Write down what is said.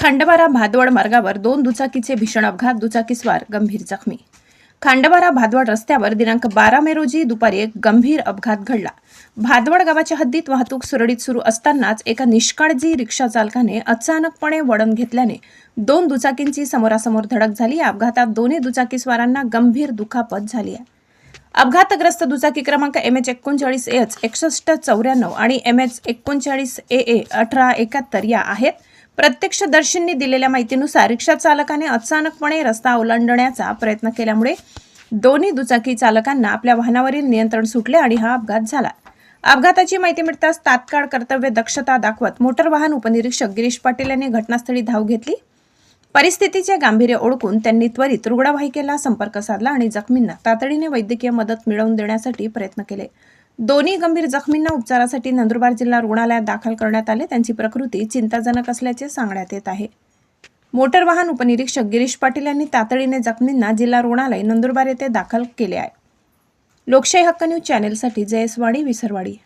खांडबारा भादवड मार्गावर दोन दुचाकीचे भीषण अपघात दुचाकीस्वार गंभीर जखमी. खांडबारा भादवड रस्त्यावर दिनांक बारा मे रोजी दुपारी एक गंभीर अपघात घडला. भादवड गावाच्या हद्दीत वाहतूक सुरळीत सुरू असतानाच एका निष्काळजी रिक्षा चालकाने अचानकपणे वळण घेतल्याने दोन दुचाकींची समोरासमोर धडक झाली. या अपघातात दोन्ही दुचाकीस्वारांना गंभीर दुखापत झाली आहे. अपघातग्रस्त दुचाकी क्रमांक एम एच एकोणचाळीस एच एकसष्ट चौऱ्याण्णव आणि एम एच एकोणचाळीस ए ए अठरा एकाहत्तर या आहेत. प्रत्यक्षदर्शींनी दिलेल्या माहितीनुसार रिक्षा चालकाने अचानकपणे रस्ता ओलांडण्याचा प्रयत्न केल्यामुळे दोन्ही दुचाकी चालकांना आपल्या वाहनावरील नियंत्रण सुटले आणि हा अपघात झाला. अपघाताची माहिती मिळताच तात्काळ कर्तव्य दक्षता दाखवत मोटर वाहन उपनिरीक्षक गिरीश पाटील यांनी घटनास्थळी धाव घेतली. परिस्थितीचे गांभीर्य ओळखून त्यांनी त्वरित रुग्णवाहिकेला संपर्क साधला आणि जखमींना तातडीने वैद्यकीय मदत मिळवून देण्यासाठी प्रयत्न केले. दोन्ही गंभीर जखमींना उपचारासाठी नंदुरबार जिल्हा रुग्णालयात दाखल करण्यात आले. त्यांची प्रकृती चिंताजनक असल्याचे सांगण्यात येत आहे. मोटर वाहन उपनिरीक्षक गिरीश पाटील यांनी तातडीने जखमींना जिल्हा रुग्णालय नंदुरबार येथे दाखल केले आहे. लोकशाही हक्क न्यूज चॅनेलसाठी जयसवाडी विसरवाडी.